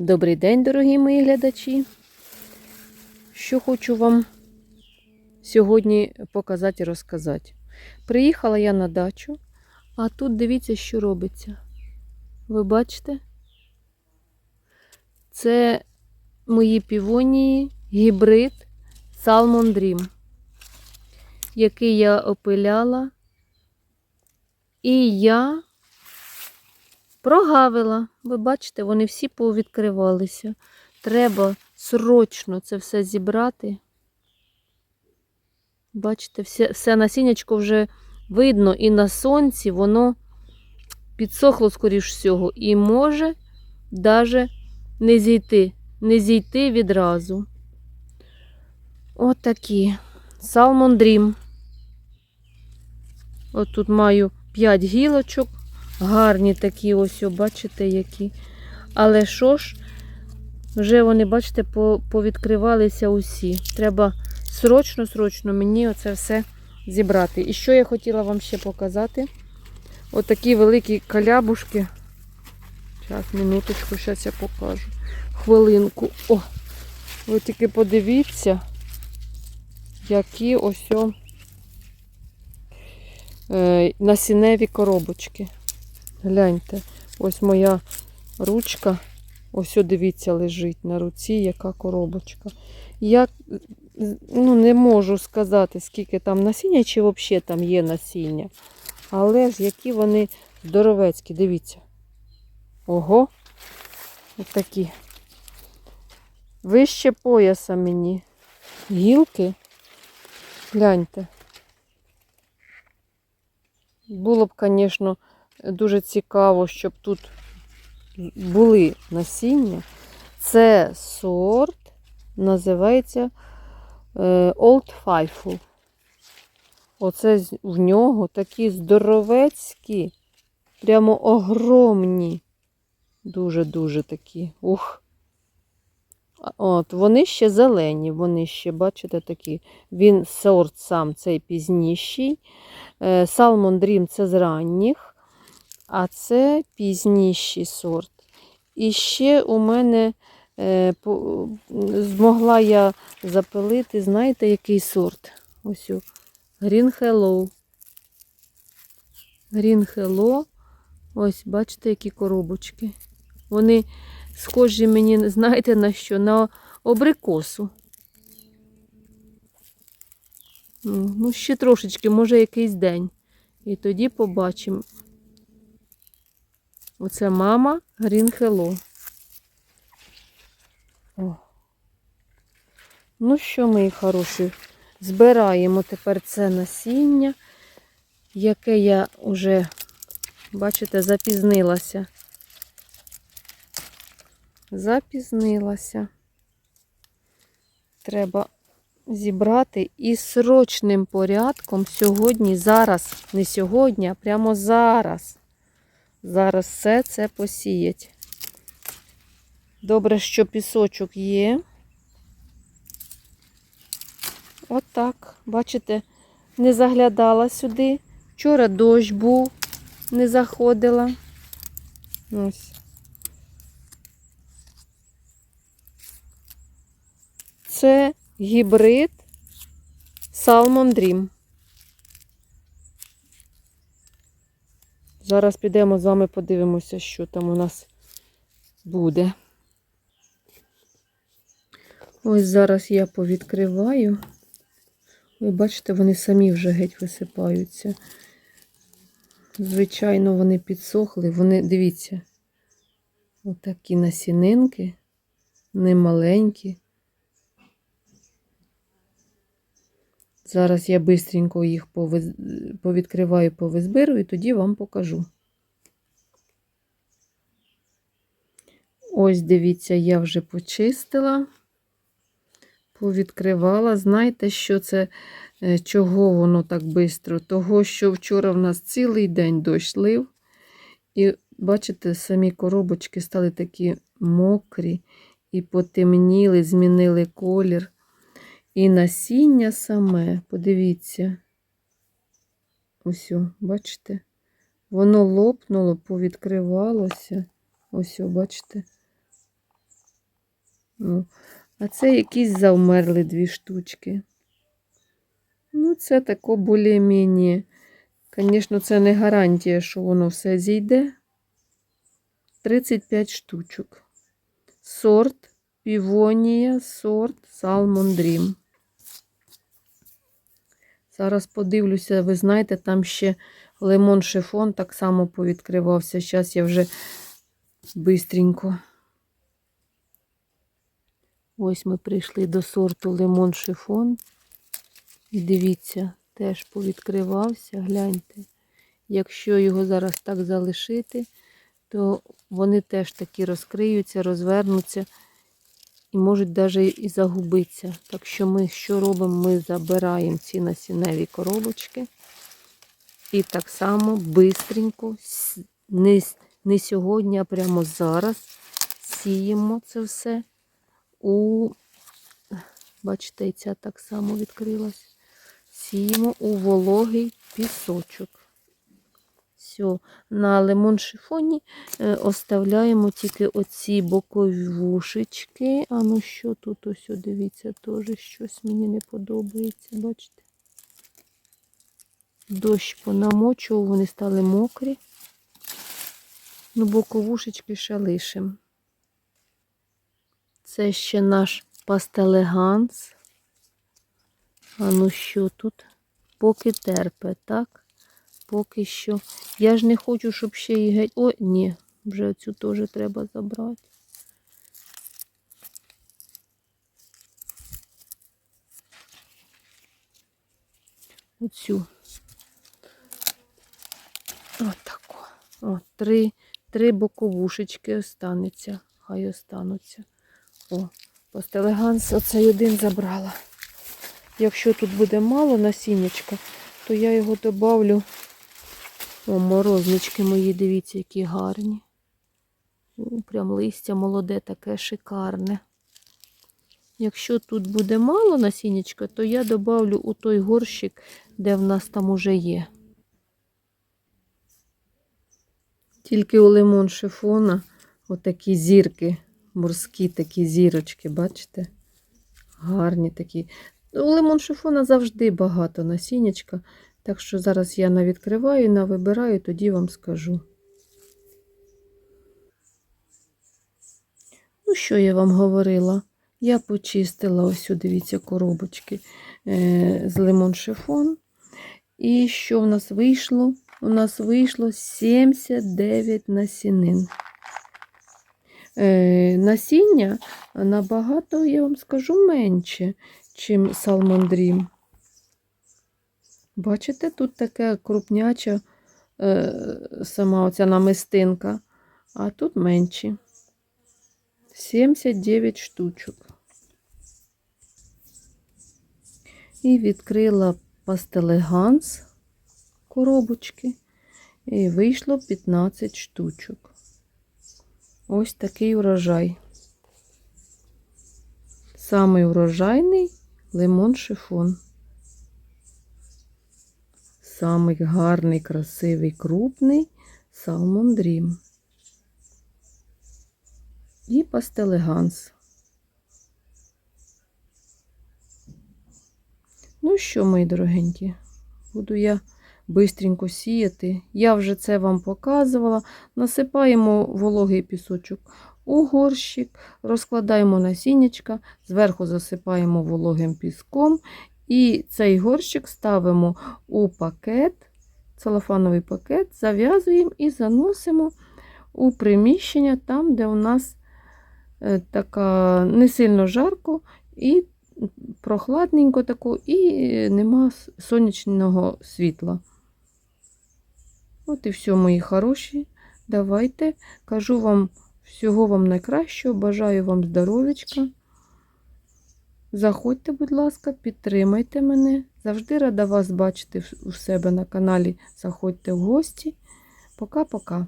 Добрий день, дорогі мої глядачі. Що хочу вам сьогодні показати і розказати. Приїхала я на дачу, а тут дивіться, що робиться. Ви бачите? Це мої півонії, гібрид Salmon Dream, який я опиляла. І я Прогавила. Ви бачите, вони всі повідкривалися. Треба срочно це все зібрати. Бачите, все, все насіннячко вже видно і на сонці воно підсохло, скоріш всього, і може навіть не зійти, не зійти відразу. Отакі. Salmon Dream. От тут маю 5 гілочок. Гарні такі ось, бачите, які. Але що ж, вже вони, бачите, повідкривалися усі. Треба срочно-срочно мені оце все зібрати. І що я хотіла вам ще показати? Отакі великі калябушки. Зараз, минуточку, зараз я покажу. Хвилинку. О! Ви тільки подивіться, які ось о, е, насінневі коробочки. Гляньте, ось моя ручка. Ось дивіться, лежить на руці, яка коробочка. Я ну, не можу сказати, скільки там насіння, чи взагалі там є насіння. Але ж які вони здоровецькі, дивіться. Ого, отакі. Вище пояса мені. Гілки. Гляньте. Було б, звісно, дуже цікаво, щоб тут були насіння. Це сорт, називається е, Old Faithful. Оце в нього такі здоровецькі, прямо огромні. Дуже-дуже такі. Ух. От, вони ще зелені, вони ще, бачите, такі. Він сорт сам цей пізніший. Е, Salmon Dream це з ранніх, а це пізніший сорт. І ще у мене е, по- змогла я запилити, знаєте, який сорт? Ось о, Green Hello. Green Hello. Ось, бачите, які коробочки. Вони схожі мені, знаєте, на що? На обрикосу. Ну, ще трошечки, може, якийсь день. І тоді побачимо. Оце мама Green Hello. О. Ну що, мої хороші, збираємо тепер це насіння, яке я вже, бачите, запізнилася. Запізнилася. Треба зібрати і срочним порядком сьогодні, зараз, не сьогодні, а прямо зараз. Зараз все це посіять. Добре, що пісочок є. Отак, бачите, не заглядала сюди. Вчора дощ був, не заходила. Ось. Це гібрид Salmon Dream. Зараз підемо з вами подивимося, що там у нас буде. Ось зараз я повідкриваю. Ви бачите, вони самі вже геть висипаються. Звичайно, вони підсохли. Вони, дивіться, отакі насінинки, немаленькі. Зараз я швидко їх повідкриваю, повизберу і тоді вам покажу. Ось, дивіться, я вже почистила, повідкривала. Знаєте, що це, е, чого воно так швидко? Того, що вчора в нас цілий день дощ лив. І бачите, самі коробочки стали такі мокрі і потемніли, змінили колір. І насіння саме, подивіться. Ось, бачите? Воно лопнуло, повідкривалося. Ось, бачите? Ну, а це якісь завмерли дві штучки. Ну, це тако більш-менш. Звісно, це не гарантія, що воно все зійде. 35 штучок. Сорт півонія, сорт Salmon Dream. Зараз подивлюся, ви знаєте, там ще лимон шифон так само повідкривався. Зараз я вже бистренько. Ось ми прийшли до сорту лимон шифон. І дивіться, теж повідкривався. Гляньте. Якщо його зараз так залишити, то вони теж такі розкриються, розвернуться і можуть навіть і загубитися. Так що ми що робимо? Ми забираємо ці насінневі коробочки. І так само бистренько, не, не сьогодні, а прямо зараз сіємо це все у, бачите, ця так само відкрилась. Сіємо у вологий пісочок. Все, на лимон шифоні е, оставляємо тільки оці бокові вушечки. А ну що тут ось, дивіться, теж щось мені не подобається, бачите? Дощ понамочував, вони стали мокрі. Ну, боковушечки ще лишимо. Це ще наш пастелеганс. А ну що тут? Поки терпе, так? Поки що. Я ж не хочу, щоб ще і геть. О, ні, вже цю теж треба забрати. Оцю. Отако. О, три, три боковушечки останеться. Хай остануться. О, постелеганс оцей один забрала. Якщо тут буде мало насіннячка, то я його добавлю. О, морознички мої, дивіться, які гарні. О, прям листя молоде, таке шикарне. Якщо тут буде мало насіннячка, то я добавлю у той горщик, де в нас там уже є. Тільки у лимон шифона отакі зірки, морські такі зірочки, бачите? Гарні такі. У лимон шифона завжди багато насіннячка, так що зараз я навідкриваю, навибираю, тоді вам скажу. Ну, що я вам говорила? Я почистила ось, дивіться, коробочки е, з лимон шифон. І що в нас вийшло? У нас вийшло 79 насінин. Е, насіння набагато, я вам скажу, менше, чим салмондрім. Бачите, тут така крупняча е, сама оця намистинка, а тут менші. 79 штучок. І відкрила пастелеганс коробочки. І вийшло 15 штучок. Ось такий урожай. Самий урожайний лимон шифон. Самий гарний, красивий, крупний Salmon Dream. І пастелеганс. Ну що, мої дорогенькі, буду я бистренько сіяти. Я вже це вам показувала. Насипаємо вологий пісочок у горщик, розкладаємо насіннячка, зверху засипаємо вологим піском. І цей горщик ставимо у пакет, целофановий пакет, зав'язуємо і заносимо у приміщення, там, де у нас е, така не сильно жарко і прохладненько тако, і нема сонячного світла. От і все, мої хороші. Давайте. Кажу вам всього вам найкращого. Бажаю вам здоров'ячка. Заходьте, будь ласка, підтримайте мене. Завжди рада вас бачити у себе на каналі. Заходьте в гості. Пока-пока.